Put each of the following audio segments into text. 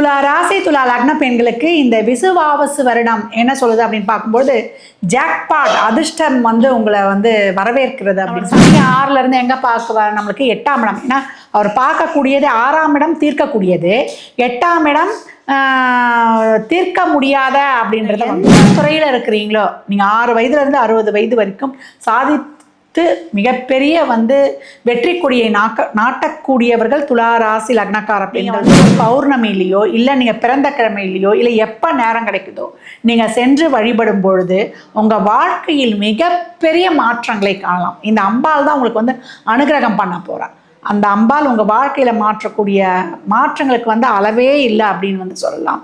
துலா ராசி துலா லக்ன பெண்களுக்கு இந்த விசுவாவசு வருடம் என்ன சொல்லுது அப்படின்னு பார்க்கும்போது ஜாக்பாட் அதிர்ஷ்டம் வந்து உங்களை வந்து வரவேற்கிறது அப்படின்னு. சனி ஆறுல இருந்து எங்க பார்க்க நம்மளுக்கு எட்டாம் இடம். ஏன்னா அவர் பார்க்கக்கூடியது ஆறாம் இடம் தீர்க்கக்கூடியது. எட்டாம் இடம் தீர்க்க முடியாத அப்படின்றத துறையில இருக்கிறீங்களோ நீங்க ஆறு வயதுல இருந்து அறுபது வயது வரைக்கும் சாதித்து மிகப்பெரிய வந்து வெற்றி கொடியை நாக்க நாட்டக்கூடியவர்கள் துலா ராசி லக்னக்கார பெண்கள். பௌர்ணமியிலையோ இல்லை நீங்கள் பிறந்த கிழமையிலையோ இல்லை எப்போ நேரம் கிடைக்குதோ நீங்கள் சென்று வழிபடும் பொழுது உங்கள் வாழ்க்கையில் மிகப்பெரிய மாற்றங்களை காணலாம். இந்த அம்பாள் தான் உங்களுக்கு வந்து அனுகிரகம் பண்ண போகிறா அந்த அம்பாள் உங்கள் வாழ்க்கையில் மாற்றக்கூடிய மாற்றங்களுக்கு வந்து அளவே இல்லை அப்படின்னு வந்து சொல்லலாம்.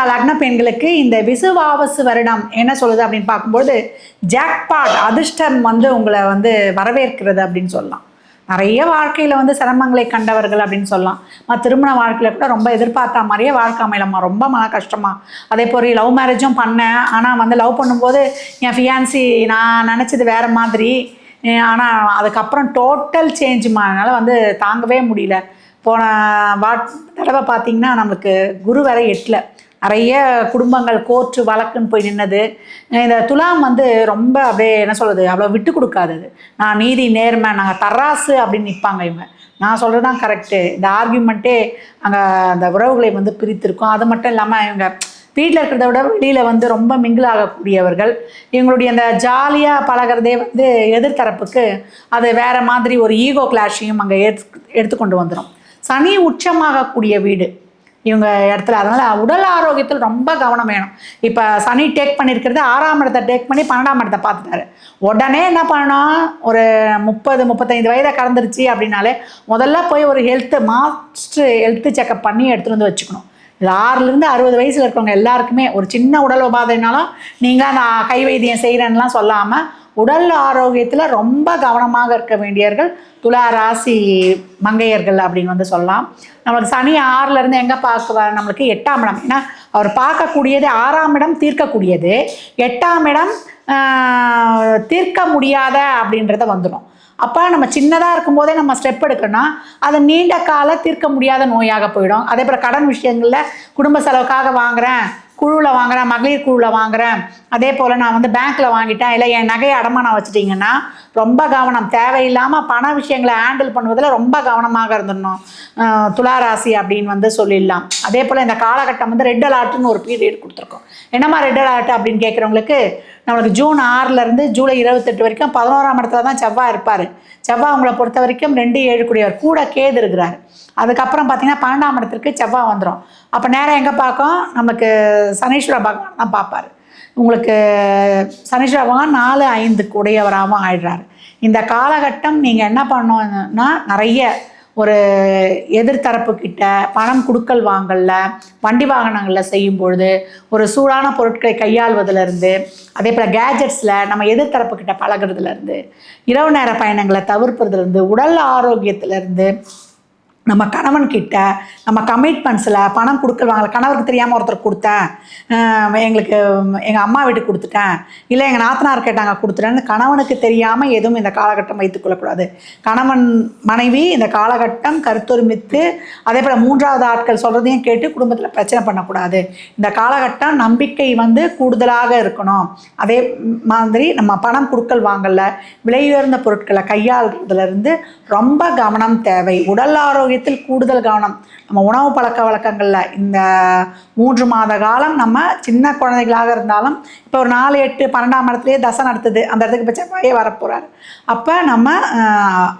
ராசி லக்ன பெண்களுக்கு இந்த விசுவாவசு வருடம் என்ன சொல்லுது அப்படின்னு பார்க்கும்போது ஜாக்பாட் அதிர்ஷ்டம் வந்து உங்களை வந்து வரவேற்கிறது அப்படின்னு சொல்லலாம். நிறைய வாழ்க்கையில் வந்து சிரமங்களை கண்டவர்கள் அப்படின்னு சொல்லலாம். நான் திருமண வாழ்க்கையில் கூட ரொம்ப எதிர்பார்த்த மாதிரியே வாழ்க்கை அமையலம்மா ரொம்ப மன கஷ்டமா. அதே போல் லவ் மேரேஜும் பண்ணேன். ஆனால் வந்து லவ் பண்ணும்போது என் ஃபியான்சி நான் நினச்சது வேறு மாதிரி. ஆனால் அதுக்கப்புறம் டோட்டல் சேஞ்சுமா அதனால் வந்து தாங்கவே முடியல. போன வாட் தடவை பார்த்தீங்கன்னா நம்மளுக்கு குரு வரை எட்டில். நிறைய குடும்பங்கள் கோர்ட்டு வழக்குன்னு போய் நின்னது. இந்த துலாம் வந்து ரொம்ப அப்படியே என்ன சொல்கிறது அவ்வளோ விட்டு கொடுக்காதது நான் நீதி நேர்மை நாங்கள் தராசு அப்படின்னு நிற்பாங்க இவங்க. நான் சொல்கிறது தான் கரெக்டு இந்த ஆர்கியூமெண்ட்டே அங்கே அந்த உறவுகளை வந்து பிரித்திருக்கோம். அது மட்டும் இல்லாமல் இவங்க வீட்டில் இருக்கிறத விட வெளியில் வந்து ரொம்ப மிங்கிள் ஆகக்கூடியவர்கள். இவங்களுடைய அந்த ஜாலியாக பழகிறதே வந்து எதிர்த்தரப்புக்கு அது வேறு மாதிரி ஒரு ஈகோ கிளாஷையும் அங்கே எடுத்து எடுத்துக்கொண்டு வந்துடும் சனி உச்சமாகக்கூடிய வீடு. இவங்க இடத்துல. அதனால் உடல் ஆரோக்கியத்தில் ரொம்ப கவனம் வேணும். இப்போ சனி டேக் பண்ணியிருக்கிறது ஆறாம் இடத்தை டேக் பண்ணி பன்னெண்டாம் இடத்தை பார்த்துட்டாரு. உடனே என்ன பண்ணணும் ஒரு முப்பது முப்பத்தைந்து வயதை கடந்துருச்சு அப்படின்னாலே முதல்ல போய் ஒரு ஹெல்த்து மாஸ்டர் ஹெல்த்து செக்கப் பண்ணி எடுத்துகிட்டு வந்து வச்சுக்கணும். இது ஆறுலேருந்து அறுபது வயசில் இருக்கிறவங்க எல்லாருக்குமே ஒரு சின்ன உடல் உபாதைனாலும் நீங்கள் நான் கை வைத்தியம் செய்கிறேன்லாம் சொல்லாமல் உடல் ஆரோக்கியத்தில் ரொம்ப கவனமாக இருக்க வேண்டியவர்கள் துலா ராசி மங்கையர்கள் அப்படின்னு வந்து சொல்லலாம். நம்மளுக்கு சனி ஆறுலேருந்து எங்கே பார்க்குவார்? நம்மளுக்கு எட்டாம் இடம். ஏன்னா அவர் பார்க்கக்கூடியது ஆறாம் இடம் தீர்க்கக்கூடியது. எட்டாம் இடம் தீர்க்க முடியாத அப்படின்றத வந்துடும் அப்போ நம்ம சின்னதாக இருக்கும்போதே நம்ம ஸ்டெப் எடுக்கணும்னா அது நீண்ட கால தீர்க்க முடியாத நோயாக போயிடும். அதே போல் கடன் விஷயங்களில் குடும்ப செலவுக்காக வாங்குகிறேன் குழுவில் வாங்குறேன் மகளிர் குழுவில் வாங்குறேன். அதே போல் நான் வந்து பேங்க்கில் வாங்கிட்டேன். இல்லை என் நகையை அடமானம் வச்சுட்டிங்கன்னா ரொம்ப கவனம். தேவையில்லாமல் பண விஷயங்களை ஹேண்டில் பண்ணுவதில் ரொம்ப கவனமாக இருந்துடணும். துளாராசி அப்படின்னு வந்து சொல்லிடலாம். அதே போல் இந்த காலகட்டம் வந்து ரெட் அலர்ட்னு ஒரு பீரியட் கொடுத்துருக்கோம். என்னம்மா ரெட் அலார்ட் அப்படின்னு கேட்குறவங்களுக்கு நம்மளுக்கு ஜூன் ஆறுலேருந்து ஜூலை இருபத்தெட்டு வரைக்கும் பதினோராம் இடத்துல தான் செவ்வாய் இருப்பார். செவ்வாய் அவங்கள பொறுத்த வரைக்கும் ரெண்டு ஏழு கூடியவர். கூட கேது இருக்கிறார். அதுக்கப்புறம் பார்த்தீங்கன்னா பன்னெண்டாம் இடத்திற்கு செவ்வாய் வந்துடும் அப்போ நேரம் எங்கே பார்க்கும்? நமக்கு சனீஸ்வர பகவான் தான் பார்ப்பார். உங்களுக்கு சனீஸ்வர பகவான் நாலு ஐந்து உடையவராகவும் ஆயிடுறாரு. இந்த காலகட்டம் நீங்கள் என்ன பண்ணணும்னா நிறைய ஒரு எதிர்த்தரப்பு கிட்ட பணம் கொடுக்கல் வாங்கல வண்டி வாகனங்களில் செய்யும் பொழுது ஒரு சூடான பொருட்களை கையாள்வதிலிருந்து அதே போல் கேஜெட்ஸில் நம்ம எதிர்த்தரப்பு கிட்ட இரவு நேர பயணங்களை தவிர்ப்பதுலேருந்து உடல் ஆரோக்கியத்திலேருந்து நம்ம கணவன்கிட்ட நம்ம கமிட்மெண்ட்ஸில் பணம் கொடுக்கல் வாங்கல கணவருக்கு தெரியாமல் ஒருத்தர் கொடுத்தேன். எங்களுக்கு எங்கள் அம்மா வீட்டுக்கு கொடுத்துட்டேன். இல்லை எங்கள் நாத்தனார் கேட்டாங்க கொடுத்துட்டேன்னு கணவனுக்கு தெரியாமல் எதுவும் இந்த காலகட்டம் வைத்துக்கொள்ளக்கூடாது கணவன் மனைவி இந்த காலகட்டம் கருத்தொருமித்து அதே போல் மூன்றாவது ஆட்கள் சொல்கிறதையும் கேட்டு குடும்பத்தில் பிரச்சனை பண்ணக்கூடாது. இந்த காலகட்டம் நம்பிக்கை வந்து கூடுதலாக இருக்கணும். அதே மாதிரி நம்ம பணம் கொடுக்கல் வாங்கல விலை உயர்ந்த பொருட்களை கையாளுறதுலேருந்து ரொம்ப கவனம் தேவை. உடல் ஆரோக்கியத்தில் கூடுதல் கவனம். நம்ம உணவு பழக்க வழக்கங்களில் இந்த மூன்று மாத காலம் நம்ம சின்ன குழந்தைகளாக இருந்தாலும் இப்போ ஒரு நாலு எட்டு பன்னெண்டாம் இடத்துலேயே தசை நடத்துது. அந்த இடத்துக்கு இப்போ செவ்வாயே வரப்போகிறார் அப்போ நம்ம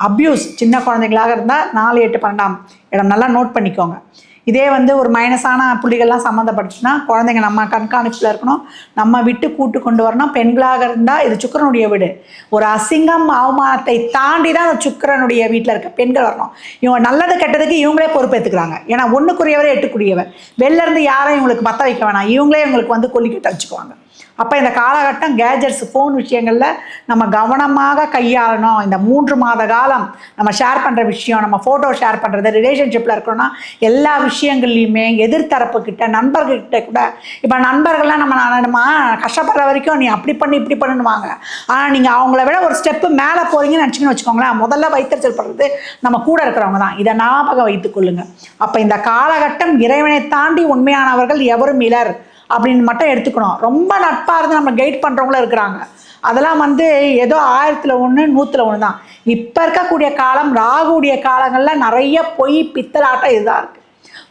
அப்யூஸ் சின்ன குழந்தைகளாக இருந்தால் நாலு எட்டு பன்னெண்டாம் இடம் நல்லா நோட் பண்ணிக்கோங்க. இதே வந்து ஒரு மைனஸான புள்ளிகள்லாம் சம்மந்தப்பட்டுச்சுன்னா குழந்தைங்க நம்ம கண்காணிப்பில் இருக்கணும் நம்ம விட்டு கூட்டு கொண்டு வரணும் பெண்களாக இருந்தால் இது சுக்கிரனுடைய வீடு. ஒரு அசிங்கம் அவமானத்தை தாண்டி தான் அந்த சுக்கிரனுடைய வீட்டில் இருக்க பெண்கள் வரணும். இவங்க நல்லது கெட்டதுக்கு இவங்களே பொறுப்பேற்றுக்கிறாங்க ஏன்னா ஒன்றுக்குரியவரே எட்டுக்குரியவர் வெளிலேருந்து யாரும் இவங்களுக்கு பற்ற வைக்க வேணாம். இவங்களே இவங்களுக்கு வந்து கொல்லிக்கிட்ட வச்சுக்குவாங்க. அப்போ இந்த காலகட்டம் கேஜெட்ஸ் ஃபோன் விஷயங்களில் நம்ம கவனமாக கையாளணும். இந்த மூன்று மாத காலம் நம்ம ஷேர் பண்ணுற விஷயம் நம்ம ஃபோட்டோ ஷேர் பண்ணுறது ரிலேஷன்ஷிப்பில் இருக்கணும்னா எல்லா விஷயங்கள்லையுமே எதிர்த்தரப்புக்கிட்ட நண்பர்கிட்ட கூட இப்போ நண்பர்கள்லாம் நம்ம நம்ம கஷ்டப்படுற வரைக்கும் நீ அப்படி பண்ணி இப்படி பண்ணுவாங்க ஆனால் நீங்கள் அவங்கள விட ஒரு ஸ்டெப்பு மேலே போகிறீங்கன்னு நினச்சிக்கணும் வச்சுக்கோங்களேன் முதல்ல வைத்தறிச்சல் படுறது நம்ம கூட இருக்கிறவங்க தான். இதை ஞாபகம் வைத்துக்கொள்ளுங்க அப்போ இந்த காலகட்டம் இறைவனை தாண்டி உண்மையானவர்கள் எவரும் இலர் அப்படின்னு மட்டும் எடுத்துக்கணும். ரொம்ப நட்பாக இருந்து நம்ம கைட் பண்ணுறவங்களும் இருக்கிறாங்க. அதெல்லாம் வந்து ஏதோ ஆயிரத்தில் ஒன்று நூற்றில் ஒன்று தான். இப்போ இருக்கக்கூடிய காலம் ராகுடைய காலங்களில் நிறைய பொய் பித்தலாட்டம் இதுதான் இருக்குது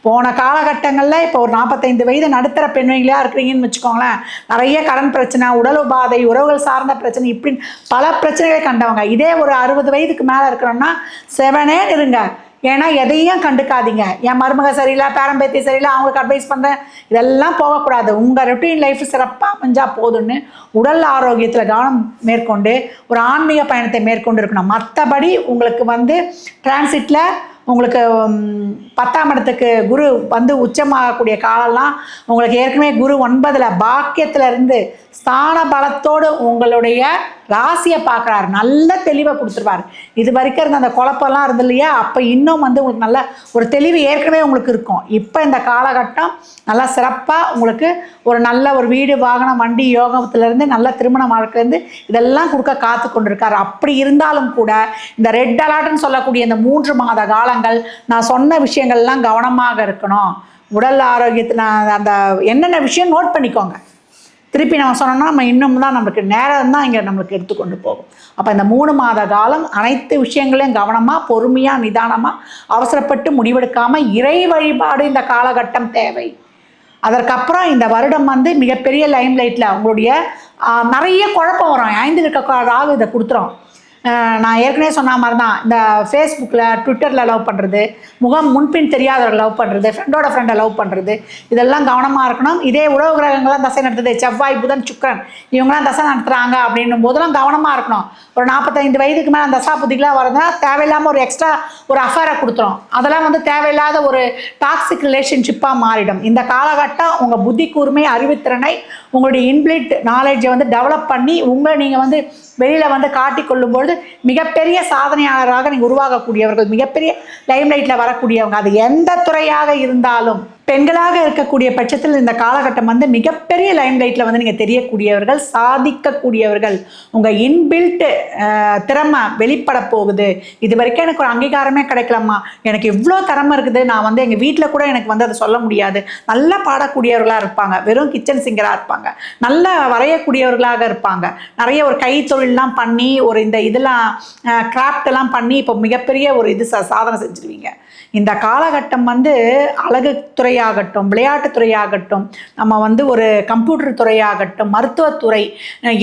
போன காலகட்டங்களில் இப்போ ஒரு நாற்பத்தைந்து வயது நடுத்தர பெண்மைகளாக இருக்கிறீங்கன்னு வச்சுக்கோங்களேன். நிறைய கடன் பிரச்சனை உடல் உபாதை உறவுகள் சார்ந்த பிரச்சனை இப்படின்னு பல பிரச்சனைகளை கண்டவங்க. இதே ஒரு அறுபது வயதுக்கு மேலே இருக்கிறோன்னா செவனே இருங்க. ஏன்னா எதையும் கண்டுக்காதீங்க. என் மருமக சரியில்லை பேரம்பேத்தி சரியில்லை அவங்களுக்கு அட்வைஸ் பண்ணுறேன் இதெல்லாம் போகக்கூடாது. உங்கள் ரொட்டீன் லைஃப் சிறப்பாக அமைஞ்சால் போதும்னு உடல் ஆரோக்கியத்தில் கவனம் மேற்கொண்டு ஒரு ஆன்மீக பயணத்தை மேற்கொண்டு இருக்கணும் மற்றபடி உங்களுக்கு வந்து டிரான்சிட்டில் உங்களுக்கு பத்தாம் இடத்துக்கு குரு வந்து உச்சமாகக்கூடிய காலம்லாம் உங்களுக்கு ஏற்கனவே குரு ஒன்பதில் பாக்கியத்திலிருந்து ஸ்தான பலத்தோடு உங்களுடைய ராசியை பார்க்குறாரு. நல்ல தெளிவை கொடுத்துருவார். இது வரைக்கும் இருந்த அந்த குழப்பம்லாம் இருந்து இல்லையா? அப்போ இன்னும் வந்து உங்களுக்கு நல்ல ஒரு தெளிவு ஏற்கனவே உங்களுக்கு இருக்கும். இப்போ இந்த காலகட்டம் நல்லா சிறப்பாக உங்களுக்கு ஒரு நல்ல ஒரு வீடு வாகனம் வண்டி யோகத்துலேருந்து நல்ல திருமண வாழ்க்கையிலேருந்து இதெல்லாம் கொடுக்க காத்து கொண்டிருக்காரு. அப்படி இருந்தாலும் கூட இந்த ரெட் அலர்ட்னு சொல்லக்கூடிய இந்த மூன்று மாத காலங்கள் நான் சொன்ன விஷயங்கள்லாம் கவனமாக இருக்கணும். உடல் ஆரோக்கியத்தில் அந்த என்னென்ன விஷயம் நோட் பண்ணிக்கோங்க. திருப்பி நம்ம சொன்னோம்னா நம்ம இன்னும் தான் நம்மளுக்கு நேரம் தான் இங்கே நம்மளுக்கு எடுத்துக்கொண்டு போகும். அப்போ இந்த மூணு மாத காலம் அனைத்து விஷயங்களையும் கவனமாக பொறுமையாக நிதானமாக அவசரப்பட்டு முடிவெடுக்காமல் இறை வழிபாடு இந்த காலகட்டம் தேவை. அதற்கப்புறம் இந்த வருடம் வந்து மிகப்பெரிய லைம் லைட்டில் அவங்களுடைய நிறைய குழப்பம் வரும். ஐந்து இருக்க ராகு இதை கொடுத்துரும். நான் ஏற்கனவே சொன்ன மாதிரி தான் இந்த ஃபேஸ்புக்கில் ட்விட்டரில் லவ் பண்ணுறது முகம் முன்பின் தெரியாதவர்கள் லவ் பண்ணுறது ஃப்ரெண்டோட ஃப்ரெண்டை லவ் பண்ணுறது இதெல்லாம் கவனமாக இருக்கணும். இதே உறவு கிரகங்கள்லாம் தசை நடத்துது செவ்வாய் புதன் சுக்கரன் இவங்களாம் தசை நடத்துகிறாங்க அப்படின்னும் போதெல்லாம் கவனமாக இருக்கணும். ஒரு நாற்பத்தைந்து வயதுக்கு மேலே அந்த தசா புத்திகளாக வரதுனா தேவையில்லாமல் ஒரு எக்ஸ்ட்ரா ஒரு அஃபேரை கொடுத்துரும். அதெல்லாம் வந்து தேவையில்லாத ஒரு டாக்ஸிக் ரிலேஷன்ஷிப்பாக மாறிடும். இந்த காலகட்டம் உங்கள் புத்தி கூர்மை அறிவுத்திறனை உங்களுடைய இன்பிளிட் நாலேஜை வந்து டெவலப் பண்ணி உங்களை நீங்கள் வந்து வெளியில் வந்து காட்டிக்கொள்ளும் பொழுது மிகப்பெரிய சாதனையாளராக நீங்கள் உருவாகக்கூடியவர்கள் மிகப்பெரிய லைம்லைட்டில் வரக்கூடியவங்க. அது எந்த துறையாக இருந்தாலும் பெண்களாக இருக்கக்கூடிய பட்சத்தில் இந்த காலகட்டம் வந்து மிகப்பெரிய லைம்லைட்டில் வந்து நீங்கள் தெரியக்கூடியவர்கள் சாதிக்கக்கூடியவர்கள். உங்கள் இன்பில்ட் திறமை வெளிப்பட போகுது. இது வரைக்கும் எனக்கு ஒரு அங்கீகாரமே கிடைக்கலம்மா. எனக்கு இவ்வளோ திறமை இருக்குது. நான் வந்து எங்கள் வீட்டில் கூட எனக்கு வந்து அதை சொல்ல முடியாது. நல்லா பாடக்கூடியவர்களாக இருப்பாங்க. வெறும் கிச்சன் சிங்கராக இருப்பாங்க. நல்லா வரையக்கூடியவர்களாக இருப்பாங்க. நிறைய ஒரு கை பண்ணி ஒரு இந்த இதெல்லாம் கிராஃப்டெல்லாம் பண்ணி இப்போ மிகப்பெரிய ஒரு இது ச சாதனை செஞ்சுருவீங்க. இந்த காலகட்டம் வந்து அழகு துறையாகட்டும் விளையாட்டு துறையாகட்டும் நம்ம வந்து ஒரு கம்ப்யூட்டர் துறையாகட்டும் மருத்துவத்துறை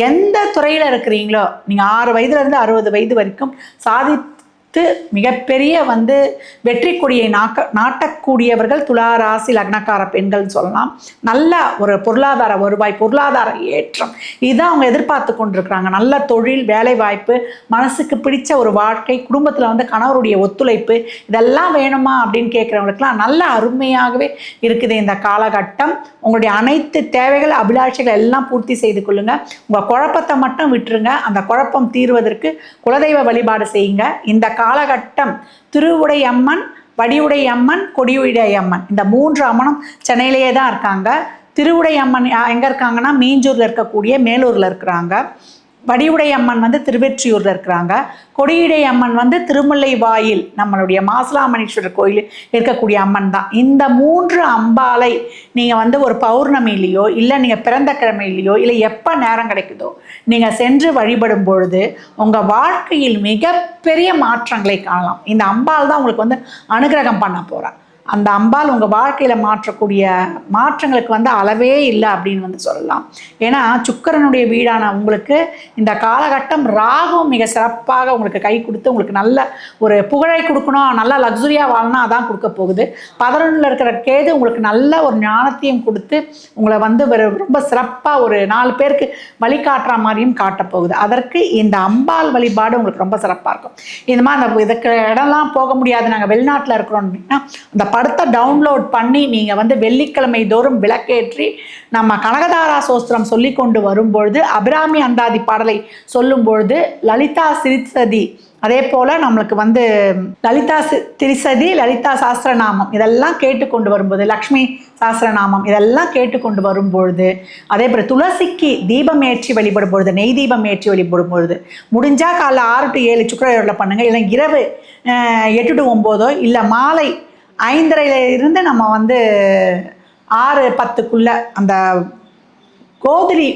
எந்த துறையில் இருக்கிறீங்களோ நீங்கள் ஆறு வயதுலேருந்து அறுபது வயது வரைக்கும் சாதி சாதித்து மிகப்பெரிய வந்து வெற்றி கொடியை நாக்க நாட்டக்கூடியவர்கள் துலா ராசி லக்னக்கார பெண்கள் சொல்லலாம். நல்ல ஒரு பொருளாதார வருவாய் பொருளாதார ஏற்றம். இதுதான் அவங்க எதிர்பார்த்து கொண்டிருக்கிறாங்க. நல்ல தொழில் வேலை வாய்ப்பு மனசுக்கு பிடிச்ச ஒரு வாழ்க்கை குடும்பத்தில் வந்து கணவருடைய ஒத்துழைப்பு இதெல்லாம் வேணுமா அப்படின்னு கேட்குறவங்களுக்குலாம் நல்ல அருமையாகவே இருக்குது இந்த காலகட்டம். உங்களுடைய அனைத்து தேவைகள் அபிலாஷைகள் எல்லாம் பூர்த்தி செய்து கொள்ளுங்க. உங்கள் குழப்பத்தை மட்டும் விட்டுருங்க. அந்த குழப்பம் தீர்வதற்கு குலதெய்வ வழிபாடு செய்யுங்க. இந்த காலகட்டம். திருவுடை அம்மன் வடிவுடை அம்மன் கொடியுடை அம்மன் இந்த மூன்று அம்மனும் சென்னையிலேயே தான் இருக்காங்க. திருவுடை அம்மன் எங்கே இருக்காங்கன்னா மீஞ்சூரில் இருக்கக்கூடிய மேலூரில் இருக்கிறாங்க. வடிவுடை அம்மன் வந்து திருவெற்றியூரில் இருக்கிறாங்க. கொடியுடை அம்மன் வந்து திருமலை வாயில் நம்மளுடைய மாசிலாமணீஸ்வரர் கோயில் இருக்கக்கூடிய அம்மன் தான். இந்த மூன்று அம்பாலை நீங்கள் வந்து ஒரு பௌர்ணமியிலையோ இல்லை நீங்கள் பிறந்த கிழமையிலையோ இல்லை எப்போ நேரம் கிடைக்குதோ நீங்கள் சென்று வழிபடும் பொழுது உங்கள் வாழ்க்கையில் மிகப்பெரிய மாற்றங்களை காணலாம். இந்த அம்பாள் தான் உங்களுக்கு வந்து அனுகிரகம் பண்ண போகிறான் அந்த அம்பாள் உங்கள் வாழ்க்கையில் மாற்றக்கூடிய மாற்றங்களுக்கு வந்து அளவே இல்லை அப்படின்னு வந்து சொல்லலாம். ஏன்னா சுக்கரனுடைய வீடான உங்களுக்கு இந்த காலகட்டம் ராகும் மிக சிறப்பாக உங்களுக்கு கை கொடுத்து உங்களுக்கு நல்ல ஒரு புகழை கொடுக்கணும் நல்ல லக்ஸுரியாக வாழணும் அதான் கொடுக்க போகுது. பதினொன்றில் இருக்கிற கேது உங்களுக்கு நல்ல ஒரு ஞானத்தையும் கொடுத்து உங்களை வந்து ஒரு ரொம்ப சிறப்பாக ஒரு நாலு பேருக்கு வழிகாட்டுற மாதிரியும் காட்டப்போகுது அதற்கு இந்த அம்பாள் வழிபாடு உங்களுக்கு ரொம்ப சிறப்பாக இருக்கும். இந்த மாதிரி அந்த இதுக்கு இடம்லாம் போக முடியாது. நாங்கள் வெளிநாட்டில் இருக்கிறோம் அப்படின்னா அந்த படத்தை டவுன்லோட் பண்ணி நீங்கள் வந்து வெள்ளிக்கிழமை தோறும் விளக்கேற்றி நம்ம கனகதாரா சோஸ்திரம் சொல்லி கொண்டு வரும்பொழுது அபிராமி அந்தாதி பாடலை சொல்லும் பொழுது லலிதா சிரிசதி அதே போல் நம்மளுக்கு வந்து லலிதா சி- திரிசதி லலிதா சாஸ்திரநாமம் இதெல்லாம் கேட்டுக்கொண்டு வரும்போது லக்ஷ்மி சாஸ்திரநாமம் இதெல்லாம் கேட்டுக்கொண்டு வரும்பொழுது அதே போல் துளசிக்கு தீபம் ஏற்றி வழிபடும் பொழுது நெய் தீபம் ஏற்றி வழிபடும் பொழுது முடிஞ்சால் காலைல ஆறு டு ஏழு சுக்கரவரில் பண்ணுங்கள் இல்லை இரவு எட்டு டு ஒம்போதோ இல்லை மாலை ஐந்தரையில இருந்து நம்ம வந்து ஆறு பத்துக்குள்ள அந்த கோதிரி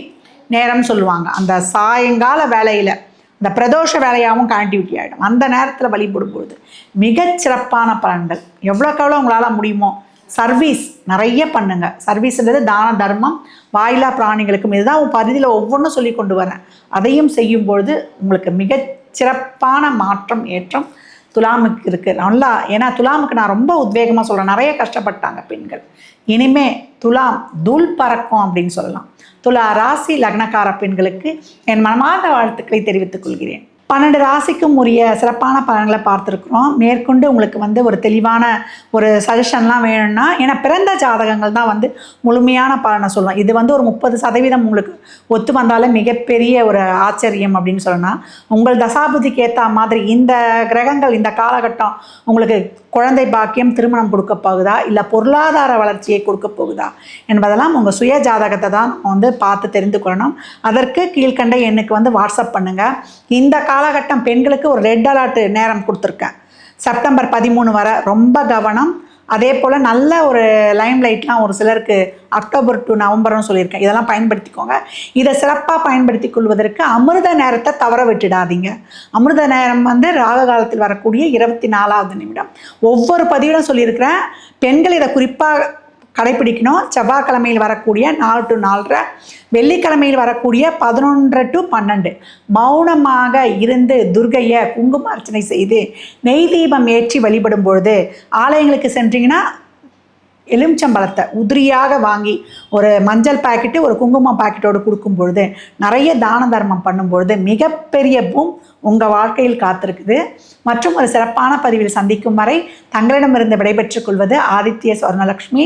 நேரம் சொல்லுவாங்க. அந்த சாயங்கால வேலையில் இந்த பிரதோஷ வேலையாகவும் கனெக்டிவிட்டி ஆகிடும் அந்த நேரத்தில் வழிபடும் பொழுது மிகச் பலன்கள். எவ்வளோக்கு எவ்வளோ உங்களால் முடியுமோ சர்வீஸ் நிறைய பண்ணுங்க. சர்வீஸ்ன்றது தான தர்மம். வாயிலா பிராணிகளுக்கும் இதுதான் உன் பரிதியில் ஒவ்வொன்றும் சொல்லி கொண்டு வரேன். அதையும் செய்யும்பொழுது உங்களுக்கு மிகச்சிறப்பான மாற்றம் ஏற்றம் துலாமுக்கு இருக்குது நல்லா ஏன்னா துலாமுக்கு நான் ரொம்ப உத்வேகமாக சொல்கிறேன் நிறைய கஷ்டப்பட்டாங்க பெண்கள். இனிமே துலாம் தூள் பறக்கும் அப்படின்னு சொல்லலாம். துலா ராசி லக்னக்கார பெண்களுக்கு என் மனமார்ந்த வாழ்த்துக்களை தெரிவித்துக் கொள்கிறேன். பன்னெண்டு ராசிக்கும் உரிய சிறப்பான பலன்களை பார்த்துருக்குறோம். மேற்கொண்டு உங்களுக்கு வந்து ஒரு தெளிவான ஒரு சஜஷன்லாம் வேணும்னா ஏன்னா பிறந்த ஜாதகங்கள் தான் வந்து முழுமையான பலனை சொல்லலாம் இது வந்து ஒரு முப்பது சதவீதம் உங்களுக்கு ஒத்து வந்தாலே மிகப்பெரிய ஒரு ஆச்சரியம் அப்படின்னு சொல்லலாம். உங்கள் தசாபுதிக்கு ஏற்ற மாதிரி இந்த கிரகங்கள் இந்த காலகட்டம் உங்களுக்கு குழந்தை பாக்கியம் திருமணம் கொடுக்க போகுதா? இல்லை பொருளாதார வளர்ச்சியை கொடுக்க போகுதா? என்பதெல்லாம் உங்கள் சுய ஜாதகத்தை தான் நம்ம வந்து பார்த்து தெரிந்து கொள்ளணும். அதற்கு கீழ்க்கண்ட எண்ணுக்கு வந்து வாட்ஸ்அப் பண்ணுங்கள் இந்த கால காலகட்டம் பெண்களுக்கு ஒரு ரெட் அலர்ட் நேரம் கொடுத்துருக்கேன். செப்டம்பர் பதிமூணு வரை ரொம்ப கவனம். அதே போல் நல்ல ஒரு லைம் லைட்லாம் ஒரு சிலருக்கு அக்டோபர் டு நவம்பர்னு சொல்லியிருக்கேன். இதெல்லாம் பயன்படுத்திக்கோங்க. இதை சிறப்பாக பயன்படுத்தி கொள்வதற்கு அமிர்த நேரத்தை தவற விட்டுடாதீங்க. அமிர்த நேரம் வந்து ராக காலத்தில் வரக்கூடிய இருபத்தி நாலாவது நிமிடம். ஒவ்வொரு பதிவிலும் சொல்லியிருக்கிறேன். பெண்கள் இதை குறிப்பாக கடைப்பிடிக்கணும். செவ்வாய்க்கிழமையில் வரக்கூடிய நாலு டு நாலரை வெள்ளிக்கிழமையில் வரக்கூடிய பதினொன்று டு பன்னெண்டு. மௌனமாக இருந்து துர்கையை குங்கும அர்ச்சனை செய்து நெய் தீபம் ஏற்றி வழிபடும் பொழுது ஆலயங்களுக்கு சென்றீங்கன்னா எலுமிச்சம்பழத்தை உதிரியாக வாங்கி ஒரு மஞ்சள் பாக்கெட்டு ஒரு குங்குமம் பாக்கெட்டோடு கொடுக்கும் பொழுது நிறைய தான தர்மம் பண்ணும் பொழுது மிகப்பெரிய பூம் உங்கள் வாழ்க்கையில் காத்திருக்குது. மற்றும் ஒரு சிறப்பான பதிவில் சந்திக்கும் வரை தங்களிடமிருந்து விடைபெற்றுக் கொள்வது ஆதித்ய சுவர்ணலக்ஷ்மி